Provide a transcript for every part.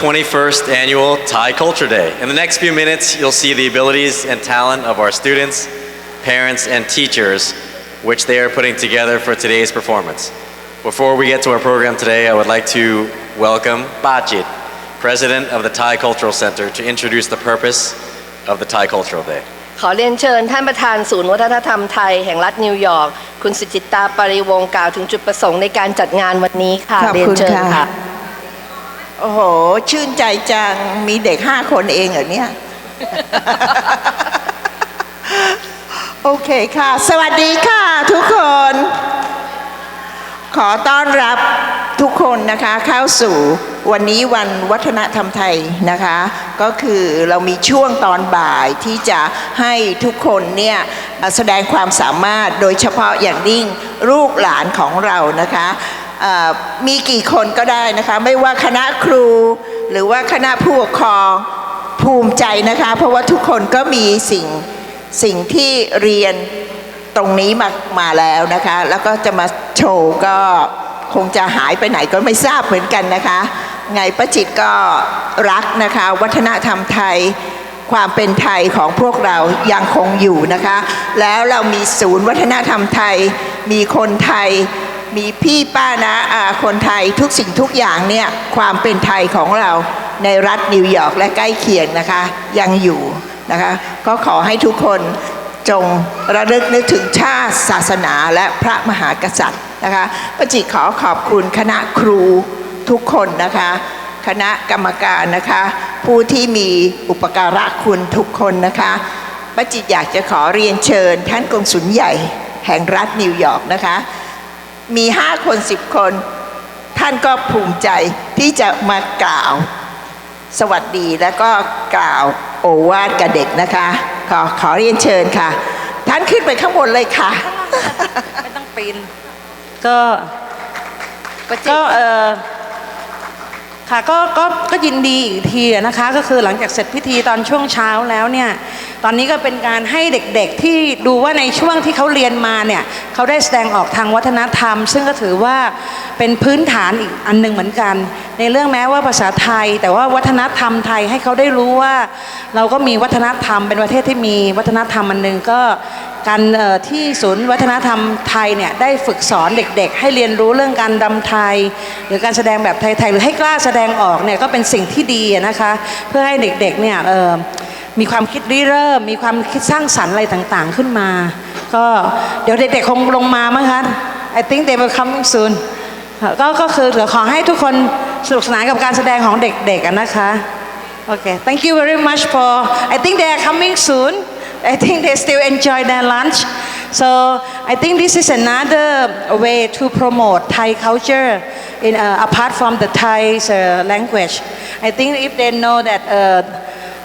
21st annual Thai Culture Day. In the next few minutes, you'll see the abilities and talent of our students, parents, and teachers, which they are putting together for today's performance. Before we get to our program today, I would like to welcome Bachit, President of the Thai Cultural Center, to introduce the purpose of the Thai Cultural Day. ขอเรียนเชิญท่านประธานศูนย์วัฒนธรรมไทยแห่งรัฐนิวยอร์กคุณสุจิตตาปริวงศ์กล่าวถึงจุดประสงค์ในการจัดงานวันนี้ค่ะ ขอบ เรียน คุณ เชิญ ค่ะ ค่ะ โอ้โห ชื่นใจจัง มีเด็กห้าคนเองเหรอเนี่ย โอเคค่ะ สวัสดีค่ะทุกคน ขอต้อนรับทุกคนนะคะเข้าสู่วันนี้วันวัฒนธรรมไทยนะคะ ก็คือเรามีช่วงตอนบ่ายที่จะให้ทุกคนเนี่ยแสดงความสามารถโดยเฉพาะอย่างยิ่งลูกหลานของเรานะคะ มีกี่คนก็ได้นะคะ ไม่ว่าคณะครู หรือว่าคณะผู้ปกครองภูมิใจนะคะ เพราะว่าทุกคนก็มีสิ่งสิ่งที่เรียนตรงนี้มามาแล้วนะคะ แล้วก็จะมาโชว์ก็คงจะหายไปไหนก็ไม่ทราบเหมือนกันนะคะ ไงประจิตก็รักนะคะ วัฒนธรรมไทยความเป็นไทยของพวกเรายังคงอยู่นะคะ แล้วเรามีศูนย์วัฒนธรรมไทย มีคนไทย มีพี่ป้านะอาคนไทยทุกสิ่งทุกอย่างเนี่ยความเป็นไทยของเราในรัฐนิวยอร์กและใกล้เคียงนะคะ ยังอยู่นะคะ ก็ขอให้ทุกคนจงระลึกนึกถึงชาติศาสนาและพระมหากษัตริย์นะคะป้าจิขอขอบคุณคณะครูทุกคนนะคะ คณะกรรมการนะคะ ผู้ที่มีอุปการะคุณทุกคนนะคะป้าจิตอยากจะขอเรียนเชิญท่านกงสุลใหญ่แห่งรัฐนิวยอร์กนะคะ มีห้าคนสิบคน ท่านก็ภูมิใจที่จะมากล่าว สวัสดีแล้วก็กล่าวโอวาทกับเด็กนะคะ ขอขอเรียนเชิญค่ะ ท่านขึ้นไปข้างบนเลยค่ะ ไม่ต้องปีน ก็ก็เออค่ะก็ก็ก็ยินดีอีกทีนะคะ ก็คือหลังจากเสร็จพิธีตอนช่วงเช้าแล้วเนี่ย ตอนนี้ก็เป็นการให้เด็กๆที่ดูว่าในช่วงที่เขาเรียนมาเนี่ยเขาได้แสดงออกทางวัฒนธรรม ซึ่งก็ถือว่าเป็นพื้นฐานอีกอันหนึ่งเหมือนกัน ในเรื่องแม้ว่าภาษาไทย แต่ว่าวัฒนธรรมไทยให้เขาได้รู้ว่า เราก็มีวัฒนธรรมเป็นประเทศที่มีวัฒนธรรมอันหนึ่งก็การที่ศูนย์วัฒนธรรมไทยเนี่ยได้ฝึกสอนเด็กๆ ให้เรียนรู้เรื่องการรำไทย หรือการแสดงแบบไทยๆหรือให้กล้าแสดงออกเนี่ยก็เป็นสิ่งที่ดีนะคะ เพื่อให้เด็กๆเนี่ย มีความคิดริเริ่ม มีความคิดสร้างสรรค์อะไรต่างๆขึ้นมา ก็เดี๋ยวเด็กๆคงลงมามั้งคะ I think they will coming soon ก็ก็คือเดี๋ยวขอให้ทุกคนสนุกสนานกับการแสดงของเด็กๆนะคะ Okay, thank you very much for. I think they are coming soon. I think they still enjoy their lunch. So I think this is another way to promote Thai culture in, uh, apart from the Thai uh, language. I think if they know that uh,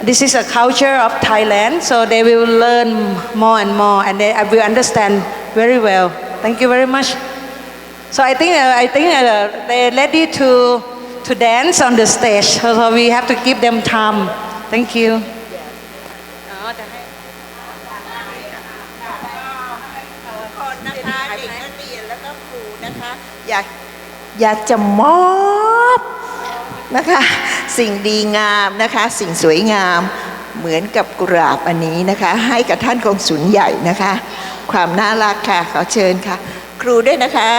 this is a culture of Thailand, so they will learn more and more, and they will understand very well. Thank you very much. So I think uh, I think uh, they're ready to to dance on the stage. So so we have to give them time. Thank you. คนนะคะเด็กนักเรียนแล้วก็ครูนะคะอยากอยากจะมอบนะคะ สิ่งดีงามนะคะ สิ่งสวยงามเหมือนกับกุหลาบอันนี้นะคะ ให้กับท่านกงสุลใหญ่นะคะ ความน่ารักค่ะขอเชิญค่ะ ครูด้วยนะคะ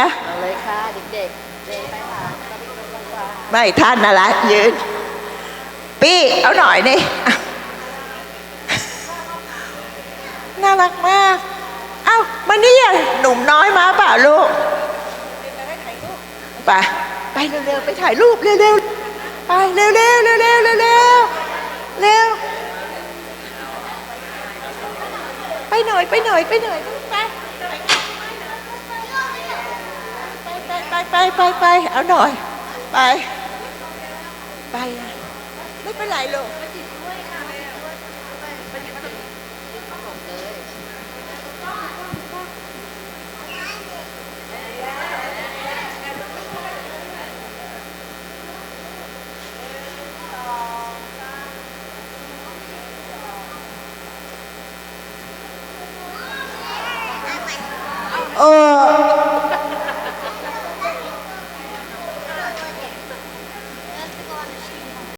เลยค่ะเด็กๆเดินไปค่ะไม่ท่านนะละยืนปี้เอาหน่อยนี่อะน่ารักมาก เอ้ามานี่อะหนุ่มน้อยมาเปล่าลูกไปไปเร็วๆไปถ่ายรูปเร็วๆ ไปเร็วๆเร็วๆเร็วๆเร็วเร็วเร็วไปหน่อยไปหน่อยไปหน่อยไปไปไปไปไปไปเอาหน่อย ไป ไป ไม่เป็นไรลูก Oh.